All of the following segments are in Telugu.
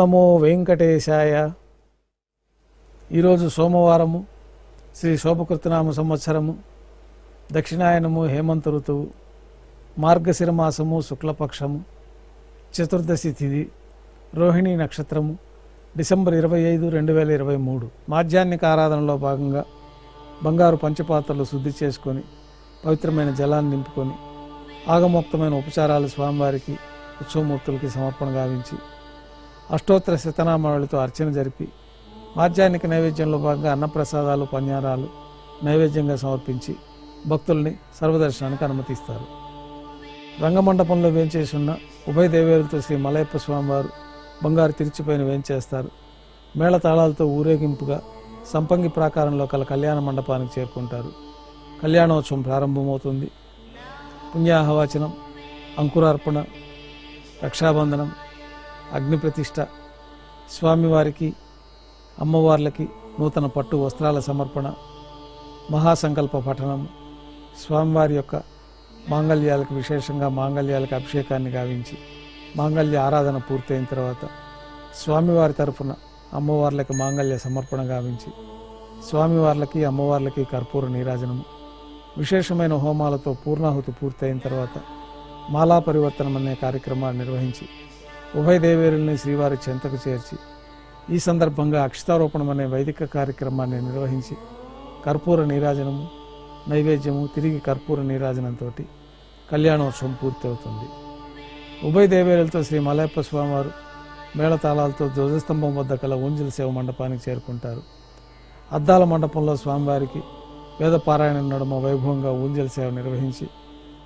నమో వెంకటేశాయ. ఈరోజు సోమవారము శ్రీ శోభకృతనామ సంవత్సరము దక్షిణాయనము హేమంత ఋతువు మార్గశిర మాసము శుక్లపక్షము చతుర్దశి తిథి రోహిణి నక్షత్రము డిసెంబర్ ఇరవై ఐదు రెండు వేల ఇరవై మూడు. మాధ్యాహ్నిక ఆరాధనలో భాగంగా బంగారు పంచపాత్రలు శుద్ధి చేసుకొని పవిత్రమైన జలాన్ని నింపుకొని ఆగమోక్తమైన ఉపచారాలు స్వామివారికి ఉత్సవమూర్తులకి సమర్పణ గావించి అష్టోత్తర శతనామావళితో అర్చన జరిపి మాధ్యాహ్నిక నైవేద్యంలో భాగంగా అన్నప్రసాదాలు పన్యారాలు నైవేద్యంగా సమర్పించి భక్తుల్ని సర్వదర్శనానికి అనుమతిస్తారు. రంగమండపంలో వేంచేసి ఉన్న ఉభయ దేవేరులతో శ్రీ మలయప్ప స్వామివారు బంగారు తిరిచిపైన వేంచేస్తారు. మేళతాళాలతో ఊరేగింపుగా సంపంగి ప్రాకారంలో కల కళ్యాణ మండపానికి చేరుకుంటారు. కళ్యాణోత్సవం ప్రారంభమవుతుంది. పుణ్యాహవాచనం అంకురార్పణ రక్షాబంధనం అగ్నిప్రతిష్ఠ స్వామివారికి అమ్మవార్లకి నూతన పట్టు వస్త్రాల సమర్పణ మహాసంకల్ప పఠనం స్వామివారి యొక్క మాంగళ్యాలకు విశేషంగా మాంగళ్యాలకు అభిషేకాన్ని గావించి మాంగళ్య ఆరాధన పూర్తయిన తర్వాత స్వామివారి తరఫున అమ్మవార్లకి మాంగళ్య సమర్పణ గావించి స్వామివార్లకి అమ్మవార్లకి కర్పూర నీరాజనము. విశేషమైన హోమాలతో పూర్ణాహుతి పూర్తయిన తర్వాత మాలా పరివర్తనం అనే కార్యక్రమాన్ని నిర్వహించి ఉభయ దేవేరుల్ని శ్రీవారి చెంతకు చేర్చి ఈ సందర్భంగా అక్షతారోపణం అనే వైదిక కార్యక్రమాన్ని నిర్వహించి కర్పూర నీరాజనము నైవేద్యము తిరిగి కర్పూర నీరాజనంతో కళ్యాణోత్సవం పూర్తవుతుంది. ఉభయ దేవేరులతో శ్రీ మలయప్ప స్వామివారు మేళతాళాలతో ధ్వజస్తంభం వద్ద కల ఊంజల సేవ మండపానికి చేరుకుంటారు. అద్దాల మండపంలో స్వామివారికి వేదపారాయణ నడుమ వైభవంగా ఊంజల సేవ నిర్వహించి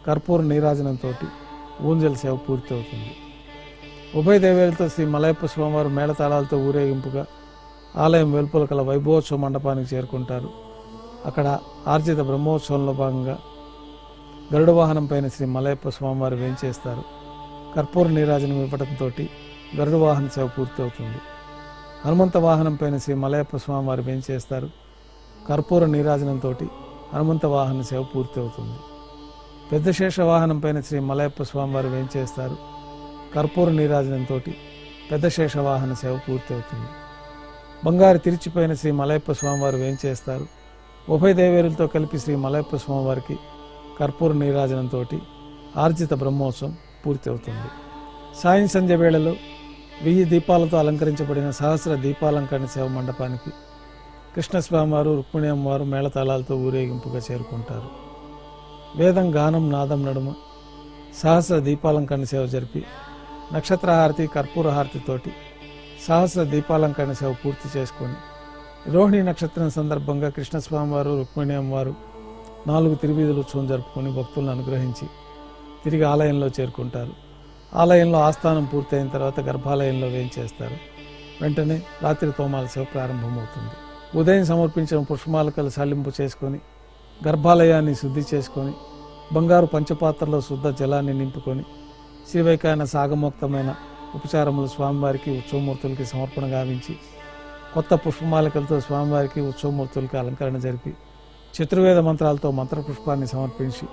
కర్పూర నీరాజనంతో ఊంజల సేవ పూర్తవుతుంది. ఉభయ దేవేలతో శ్రీ మలయప్ప స్వామివారు మేళతాళాలతో ఊరేగింపుగా ఆలయం వెలుపల కల వైభవోత్సవ మండపానికి చేరుకుంటారు. అక్కడ ఆర్జిత బ్రహ్మోత్సవంలో భాగంగా గరుడ వాహనం పైన శ్రీ మలయప్ప స్వామివారు వేంచేస్తారు. కర్పూర నీరాజనం ఇవ్వడంతో గరుడ వాహన సేవ పూర్తి అవుతుంది. హనుమంత వాహనం పైన శ్రీ మలయప్ప స్వామివారు వేంచేస్తారు. కర్పూర నీరాజనంతో హనుమంత వాహన సేవ పూర్తి అవుతుంది. పెద్ద శేష వాహనం పైన శ్రీ మలయప్ప స్వామివారు వేంచేస్తారు. కర్పూర నీరాజనంతో పెద్ద శేషవాహన సేవ సేవ పూర్తవుతుంది. బంగారు తిరిచిపోయిన శ్రీ మలయప్ప స్వామివారు వేంచేస్తారు ఉభయ దేవేరులతో కలిపి శ్రీ మలయప్ప స్వామివారికి కర్పూర నీరాజనంతో ఆర్జిత బ్రహ్మోత్సవం పూర్తి అవుతుంది సాయం సంధ్య వేళలో వెయ్యి దీపాలతో అలంకరించబడిన సహస్ర దీపాలంకరణ సేవ మండపానికి కృష్ణస్వామివారు రుక్మిణి అమ్మవారు మేళతాళాలతో ఊరేగింపుగా చేరుకుంటారు. వేదం గానం నాదం నడుమ సహస్ర దీపాలంకరణ సేవ జరిపి నక్షత్రహారతి కర్పూర హారతితోటి సహస్ర దీపాలంకరణ సేవ పూర్తి చేసుకొని రోహిణి నక్షత్రం సందర్భంగా కృష్ణస్వామివారు రుక్మిణి అమ్మవారు నాలుగు తిరువీధులు ఉత్సవం జరుపుకొని భక్తులను అనుగ్రహించి తిరిగి ఆలయంలో చేరుకుంటారు. ఆలయంలో ఆస్థానం పూర్తయిన తర్వాత గర్భాలయంలో వేయించేస్తారు వెంటనే రాత్రి తోమాల సేవ ప్రారంభమవుతుంది. ఉదయం సమర్పించిన పుష్పమాలకలు సల్లింపు చేసుకొని గర్భాలయాన్ని శుద్ధి చేసుకొని బంగారు పంచపాత్రలో శుద్ధ జలాన్ని నింపుకొని శ్రీవైకాయన సాగమోక్తమైన ఉపచారములు స్వామివారికి ఉత్సవమూర్తులకి సమర్పణ గావించి కొత్త పుష్పమాలికలతో స్వామివారికి ఉత్సవమూర్తులకి అలంకరణ జరిపి చతుర్వేద మంత్రాలతో మంత్రపుష్పాన్ని సమర్పించి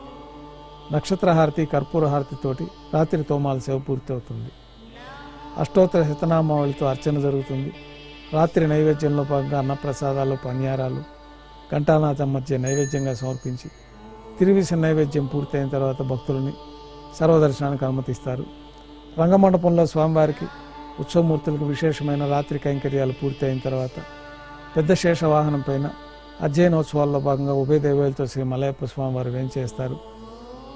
నక్షత్రహారతి కర్పూరహారతితోటి రాత్రి తోమాల సేవ పూర్తవుతుంది. అష్టోత్తర శతనామావళితో అర్చన జరుగుతుంది. రాత్రి నైవేద్యంలో భాగంగా అన్నప్రసాదాలు పన్యారాలు ఘంటానాథం మధ్య నైవేద్యంగా సమర్పించి తిరువిసిన నైవేద్యం పూర్తయిన తర్వాత భక్తులని సర్వదర్శనానికి అనుమతిస్తారు. రంగమండపంలో స్వామివారికి ఉత్సవమూర్తులకు విశేషమైన రాత్రి కైంకర్యాలు పూర్తయిన తర్వాత పెద్ద శేష వాహనం పైన అధ్యయనోత్సవాల్లో భాగంగా ఉభయ దేవేలతో శ్రీ మలయప్ప స్వామివారు వేంచేస్తారు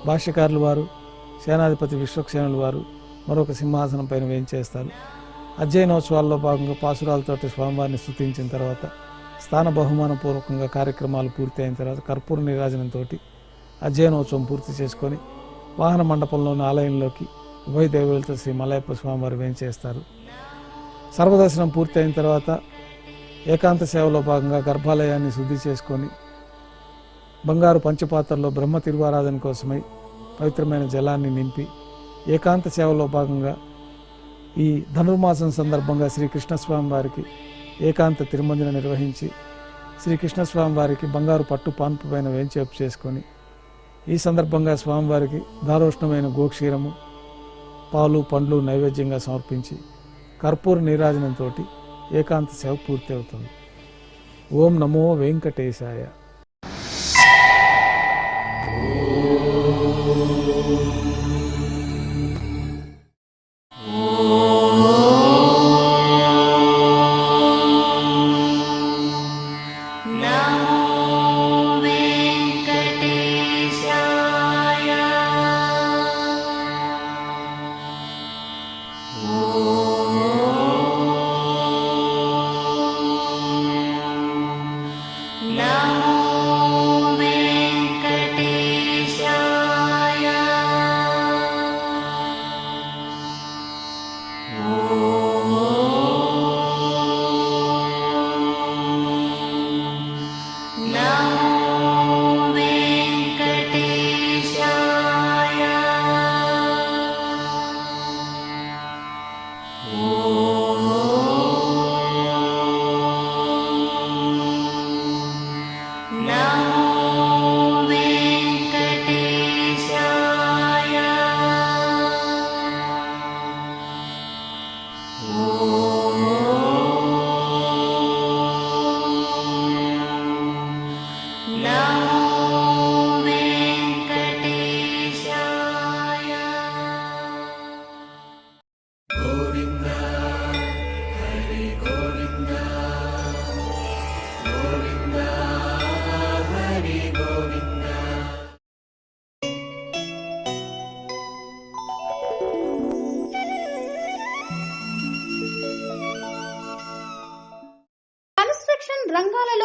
భాష్యకారులు వారు సేనాధిపతి విశ్వక్సేనులు వారు మరొక సింహాసనం పైన వేంచేస్తారు అధ్యయనోత్సవాల్లో భాగంగా పాసురాలతోటి స్వామివారిని స్థుతించిన తర్వాత స్థాన బహుమానపూర్వకంగా కార్యక్రమాలు పూర్తి అయిన తర్వాత కర్పూర నీరాజనంతో అధ్యయనోత్సవం పూర్తి చేసుకొని వాహన మండపంలోని ఆలయంలోకి ఉభయ దేవులతో శ్రీ మలయప్ప స్వామివారు వేంచేస్తారు. సర్వదర్శనం పూర్తయిన తర్వాత ఏకాంత సేవలో భాగంగా గర్భాలయాన్ని శుద్ధి చేసుకొని బంగారు పంచపాత్రలో బ్రహ్మ తిరువారాధన కోసమై పవిత్రమైన జలాన్ని నింపి ఏకాంత సేవలో భాగంగా ఈ ధనుర్మాసం సందర్భంగా శ్రీకృష్ణస్వామి వారికి ఏకాంత తిరుమంజన నిర్వహించి శ్రీకృష్ణస్వామి వారికి బంగారు పట్టు పాన్పు పైన వేంచేపు చేసుకొని ఈ సందర్భంగా స్వామివారికి దారోష్ణమైన గోక్షీరము పాలు పండ్లు నైవేద్యంగా సమర్పించి కర్పూర నీరాజనంతో ఏకాంత సేవ పూర్తి అవుతుంది ఓం నమో వెంకటేశాయ.